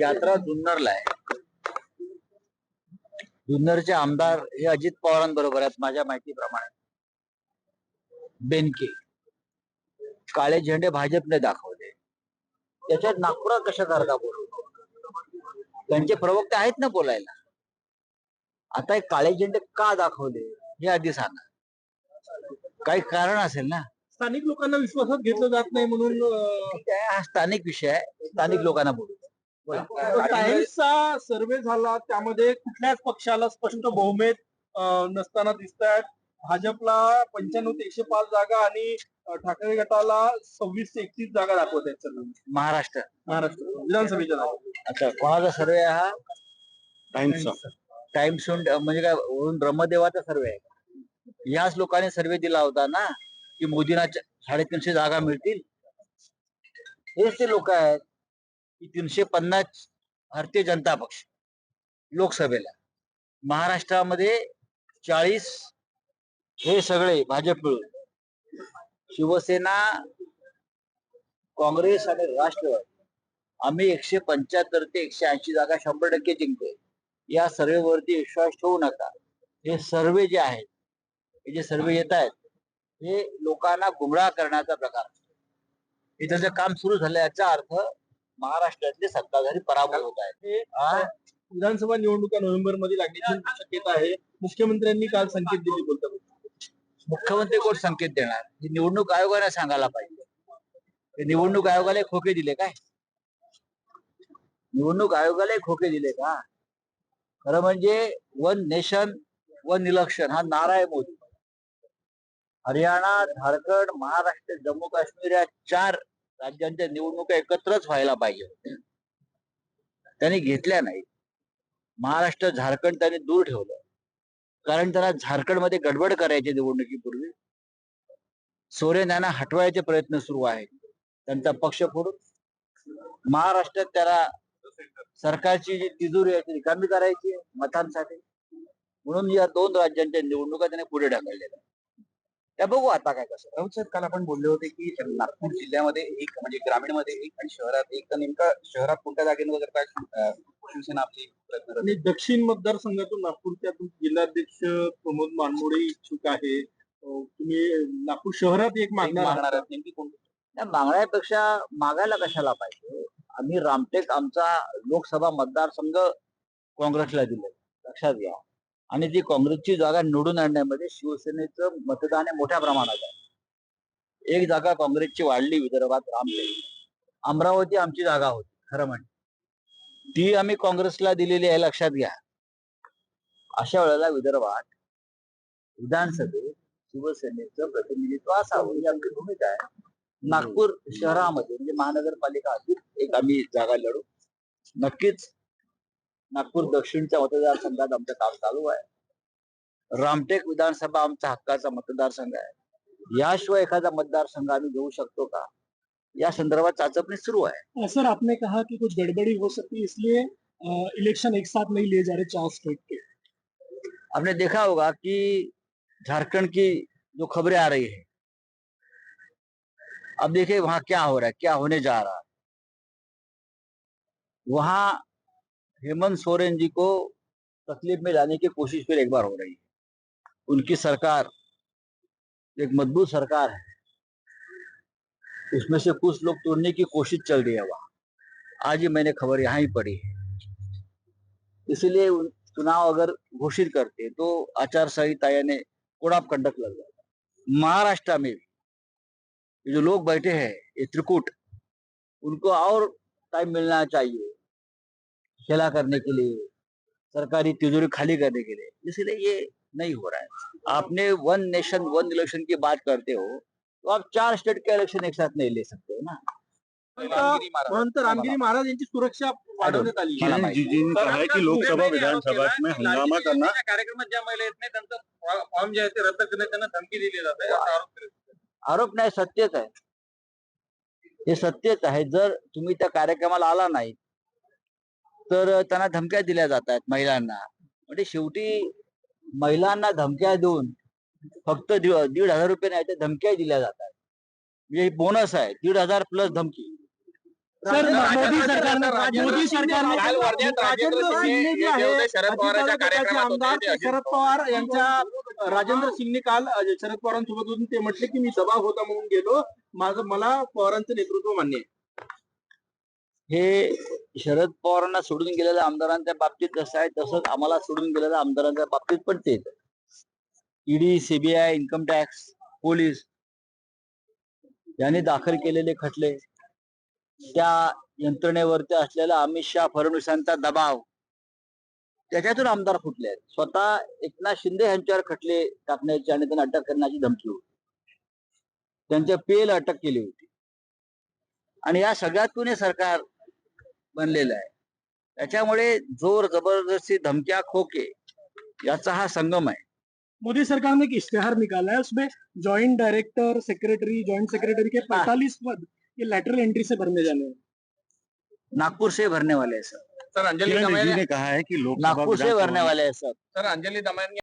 यात्रा जुन्नरला आहे. जुन्नरचे आमदार हे अजित पवारांबरोबर आहेत माझ्या माहितीप्रमाणे. बेनके. काळे झेंडे भाजपने दाखवले. त्याच्यात नागपुरात कशा करता बोलू? त्यांचे प्रवक्ते आहेत ना बोलायला. आता हे काळे झेंडे का दाखवले? हे आधी सांगा. काही कारण असेल ना? स्थानिक लोकांना विश्वासात घेतलं जात नाही म्हणून अं, ते हा स्थानिक विषय आहे. स्थानिक लोकांना बोलू बोला. टाइम्सचा सर्वे झाला त्यामध्ये कुठल्याच पक्षाला स्पष्ट बहुमत अं, नसताना दिसत आहेत भाजपला पंच्याण्णव ते एकशे पाच जागा आणि अं, ठाकरे गटाला सव्वीस ते एकतीस जागा दाखवत आहेत सर्व महाराष्ट्र. महाराष्ट्र. विधानसभेच्या जागा. अच्छा कोणाचा सर्वे आहे हा टाइम्सचा टाइम्स म्हणजे काय वरून ब्रह्मदेवाचा सर्वे आहे? याच लोकांनी सर्वे दिला होता ना? की मोदींना साडेतीनशे जागा मिळतील. हेच ते लोक आहेत की तीनशे पन्नास भारतीय जनता पक्ष लोकसभेला. महाराष्ट्रामध्ये चाळीस हे सगळे भाजप मिळून शिवसेना काँग्रेस आणि राष्ट्रवादी. आम्ही एकशे पंच्याहत्तर ते एकशे ऐंशी जागा शंभर टक्के जिंकतोय. या सर्वेवरती विश्वास ठेवू नका. हे सर्वे जे आहेत हे जे सर्वे येत आहेत हे लोकांना गुमराह करण्याचा प्रकार असतो. हे त्याचं काम सुरू झालं याचा अर्थ महाराष्ट्रातले सत्ताधारी पराभूत होत आहेत. हा? विधानसभा निवडणुका नोव्हेंबरमध्ये लागण्याची शक्यता आहे. मुख्यमंत्र्यांनी काल संकेत दिले बोलता मुख्यमंत्री कोण संकेत देणार? हे निवडणूक आयोगाने सांगायला पाहिजे. हे निवडणूक आयोगाला खोके दिले काय? निवडणूक आयोगाला खोके दिले का? खरं म्हणजे वन नेशन वन इलेक्शन हा नारा आहे मोदी. हरियाणा झारखंड महाराष्ट्र जम्मू काश्मीर या चार राज्यांच्या निवडणुका एकत्रच व्हायला पाहिजे होत्या. त्यांनी घेतल्या नाही महाराष्ट्र झारखंड त्यांनी दूर ठेवलं. कारण त्यांना झारखंडमध्ये गडबड करायची निवडणुकीपूर्वी. सोरेन यांना हटवायचे प्रयत्न सुरू आहेत. त्यांचा पक्ष फोडून. महाराष्ट्रात त्याला सरकारची जी तिजोरी आहे ती रिकामी करायची मतांसाठी. म्हणून या दोन राज्यांच्या निवडणुका त्याने पुढे ढकललेल्या आहेत. त्या बघू आता काय कसं राऊत साहेब काल आपण बोलले होते की नागपूर जिल्ह्यामध्ये एक म्हणजे ग्रामीणमध्ये एक आणि शहरात एक. तर नेमका शहरात कोणत्या जागेवर काय अं, शिवसेना आपली प्रयत्न? आणि दक्षिण मतदारसंघातून नागपूरचे आपण जिल्हाध्यक्ष प्रमोद मानमोडे इच्छुक आहे. अं, तुम्ही नागपूर शहरात एक मागणार आहात. मागणार आहेत. नेमकी कोणती त्या मागण्यापेक्षा मागायला कशाला पाहिजे? आम्ही रामटेक आमचा लोकसभा मतदारसंघ काँग्रेसला दिले लक्षात घ्या. आणि ती काँग्रेसची जागा निवडून आणण्यामध्ये शिवसेनेचं मतदान हे मोठ्या प्रमाणात आहे. एक जागा काँग्रेसची वाढली विदर्भात रामटेक. अमरावती आमची जागा होती खरं म्हणजे ती आम्ही काँग्रेसला दिलेली आहे लक्षात घ्या. अशा वेळेला विदर्भात विधानसभेत शिवसेनेचं प्रतिनिधित्व असावं. ही आमची भूमिका आहे. नागपूर शहरामध्ये म्हणजे महानगरपालिका हद्दीत एक आम्ही जागा लढू. नक्कीच नागपूर दक्षिणच्या मतदारसंघात आमचं काम चालू आहे. रामटेक विधानसभा आमचा हक्काचा मतदारसंघ आहे. याशिवाय एखादा मतदारसंघ आम्ही घेऊ शकतो का? या संदर्भात चाचपणी सुरू आहे. सर आपने कहा कि कुछ गड़बड़ी हो सकती इसलिए इलेक्शन एक साथ नहीं लिए जा रहे चार स्टेट के। आपने देखा होगा कि झारखंड की जो खबरें आ रही है अब देखिए वहां क्या हो रहा है क्या होने जा रहा है। वहां हेमंत सोरेन जी को तकलीफ़ में लाने की कोशिश फिर एक बार हो रही है। उनकी सरकार, एक मज़बूत सरकार है। उसमें से कुछ लोग तोड़ने की कोशिश चल रही है वहाँ। आज ही मैंने खबर यहाँ ही पड़ी है। इसलिए चुनाव अगर घोषित करते तो आचार संहिता यानी कोड ऑफ़ कंडक्ट लग जाएगा महाराष्ट्र में जो लोग बैठे हैं, ये त्रिकुट, उनको और टाइम मिलना चाहिए। खेला करने के लिए सरकारी तिजोरी खाली करने के लिए इसलिए ये नहीं हो रहा है। आपने वन नेशन वन इलेक्शन की बात करते हो तो आप चार स्टेट के इलेक्शन एक साथ नहीं ले सकते हो ना। रामगिरी महाराज. महंत रामगिरी महाराज यांची सुरक्षा वाढवण्यात आली आहे. है लोकसभा विधानसभा में हंगामा करना। कार्यक्रमात ज्या महिला येत नाही त्यांचं फॉर्म जे आहे ते रद्द करण्यात त्यांना धमकी दिली जाते असा आरोप नाही सत्यच आहे हे। सत्यच आहे जर तुम्ही त्या कार्यक्रमाला आला नाही तर त्यांना धमक्या दिल्या जात आहेत महिलांना. म्हणजे शेवटी महिलांना धमक्या देऊन फक्त दीड हजार रुपये नाही तर धमक्या दिल्या जातात ये बोनस आहे दीड हजार प्लस धमकी. मोदी सरकारने राजेंद्र- मोदी सरकारने काल वर्ध्यात राजेंद्र राजेंद्र शिंदे सिंगने जे हे आहे होते शरद पवार यांच्या राजेंद्र सिंगने काल शरद पवारांसोबत होते ते म्हटले की मी सभा होता म्हणून गेलो. माझं मला पवारांचं नेतृत्व मान्य आहे. हे शरद पवारांना सोडून गेलेल्या आमदारांच्या बाबतीत जसं आहे तसंच आम्हाला सोडून गेलेल्या आमदारांच्या बाबतीत पण ते. ED CBI income tax police यांनी दाखल केलेले खटले. त्या यंत्रणेवरती असलेला अमित शहा फडणवीसांचा दबाव. त्याच्यातून आमदार फुटले आहेत. स्वतः एकनाथ शिंदे यांच्यावर खटले टाकण्याची आणि त्यांना अटक करण्याची धमकी होती. त्यांच्या पेल अटक केली होती. आणि या सगळ्यातून हे सरकार बनलेलं आहे. त्याच्यामुळे जोर जबरदस्ती धमक्या खोके याचा हा संगम आहे. मोदी सरकार ने एक इश्तेहार निकाला है उसमें joint director secretary joint secretary के पैंतालीस पद ये लेटरल एंट्री से भरने जाने हैं. नागपुर से भरने वाले हैं सर. सर अंजलि ने कहा है कि लोकसभा नागपुर से भरने वाले हैं सर. सर अंजलि दमन